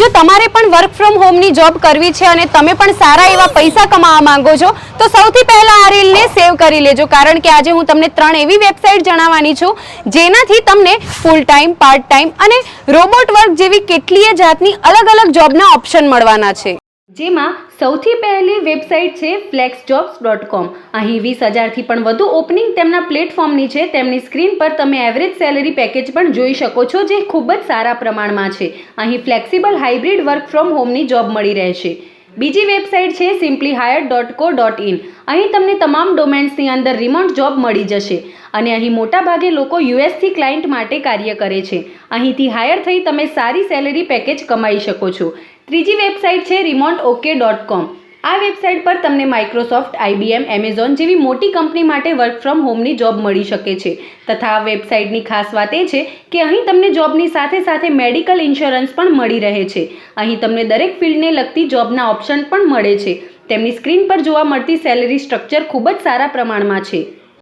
જો તમારે પણ વર્ક ફ્રોમ હોમની જોબ કરવી છે અને તમે પણ સારા એવા પૈસા કમાવા માંગો છો, તો સૌથી પહેલા આ રીલને સેવ કરી લેજો. કારણ કે આજે હું તમને ત્રણ એવી વેબસાઇટ જણાવવાની છું, જેનાથી તમને ફૂલ ટાઈમ પાર્ટ ટાઈમ અને રોબોટ વર્ક જેવી કેટલીય જાતની અલગ અલગ જોબના ઓપ્શન મળવાના છે. જેમાં સૌથી પહેલી વેબસાઇટ છે ફ્લેક્સજોબ્સ ડોટ કોમ અહીં વીસ હજારથી પણ વધુ ઓપનિંગ તેમના પ્લેટફોર્મની છે. તેમની સ્ક્રીન પર તમે એવરેજ સેલેરી પેકેજ પણ જોઈ શકો છો, જે ખૂબ જ સારા પ્રમાણમાં છે. અહીં ફ્લેક્સિબલ હાઇબ્રિડ વર્ક ફ્રોમ હોમની જોબ મળી રહેશે. બીજી વેબસાઇટ છે simply hire dot co dot in અહીં તમને તમામ ડોમેન્સની અંદર રિમોટ જોબ મળી જશે અને અહીં મોટાભાગે લોકો યુએસથી ક્લાયન્ટ માટે કાર્ય કરે છે. અહીંથી હાયર થઈ તમે સારી સેલેરી પેકેજ કમાઈ શકો છો. ત્રીજી વેબસાઇટ છે રિમોટ ઓકે ડોટ કોમ આ વેબસાઇટ પર તમને માઇક્રોસોફ્ટ આઈબીએમ એમેઝોન જેવી મોટી કંપની માટે વર્ક ફ્રોમ હોમની જોબ મળી શકે છે. તથા આ વેબસાઇટની ખાસ વાત એ છે કે અહીં તમને જોબની સાથે સાથે મેડિકલ ઇન્સ્યોરન્સ પણ મળી રહે છે. અહીં તમને દરેક ફિલ્ડને લગતી જોબના ઓપ્શન પણ મળે છે. તેમની સ્ક્રીન પર જોવા મળતી સેલેરી સ્ટ્રક્ચર ખૂબ જ સારા પ્રમાણમાં છે.